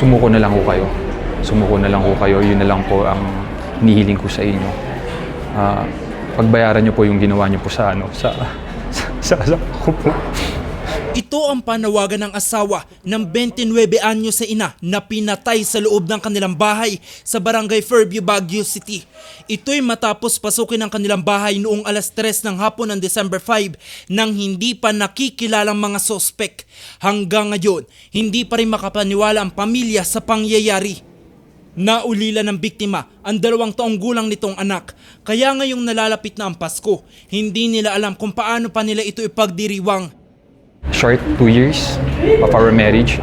sumuko na lang ho kayo. Sumuko na lang ho kayo. Yun na lang po ang hinihiling ko sa inyo. Ah, pagbayaran niyo po yung ginawa niyo po sa ano, sa sa, sa asawa ko po. Ito ang panawagan ng asawa ng 29 anyo sa ina na pinatay sa loob ng kanilang bahay sa barangay Fairview, Baguio City. Ito'y matapos pasukin ang kanilang bahay noong alas 3 ng hapon ng December 5 nang hindi pa nakikilalang mga sospek. Hanggang ngayon, hindi pa rin makapaniwala ang pamilya sa pangyayari. Naulila ng biktima ang dalawang taong gulang nitong anak. Kaya ngayong nalalapit na ang Pasko, hindi nila alam kung paano pa nila ito ipagdiriwang. Short two years of our marriage.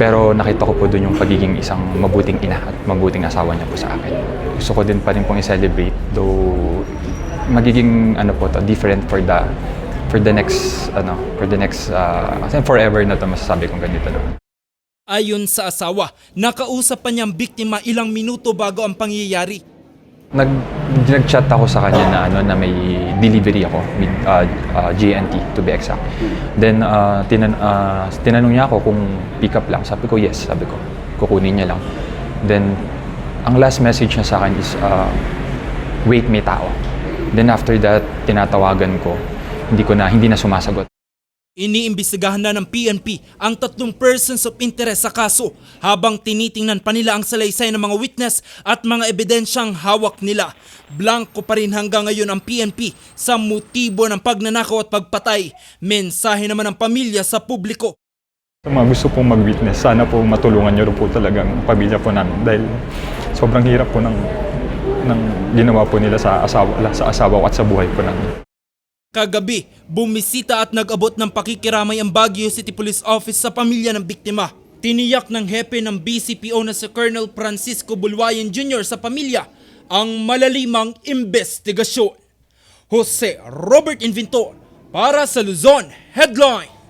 Pero nakita ko po doon yung pagiging isang mabuting ina at mabuting asawa niya po sa akin. Gusto ko din pa rin pong i-celebrate though magiging ano po to different for the for the next ano for the next uh, forever na to masasabi kong ganito na. Ayon sa asawa, nakausap pa niyang biktima ilang minuto bago ang pangyayari. Nag nag-chat ako sa kanya na ano na may delivery ako with uh, uh, GNT to be exact. Then uh, tinan uh, tinanong niya ako kung pick up lang. Sabi ko yes, sabi ko. Kukunin niya lang. Then ang last message niya sa akin is uh, wait may tao. Then after that tinatawagan ko. Hindi ko na hindi na sumasagot. Iniimbestigahan na ng PNP ang tatlong persons of interest sa kaso habang tinitingnan pa nila ang salaysay ng mga witness at mga ebidensyang hawak nila. Blanco pa rin hanggang ngayon ang PNP sa motibo ng pagnanakaw at pagpatay. Mensahe naman ng pamilya sa publiko. Sa mga gusto pong mag-witness, sana po matulungan niyo po talagang pamilya po namin dahil sobrang hirap po ng, ng ginawa po nila sa asawa, sa asawa at sa buhay po namin. Kagabi, bumisita at nag-abot ng pakikiramay ang Baguio City Police Office sa pamilya ng biktima. Tiniyak ng hepe ng BCPO na si Colonel Francisco Bulwayan Jr. sa pamilya ang malalimang investigasyon. Jose Robert Inventor para sa Luzon Headline.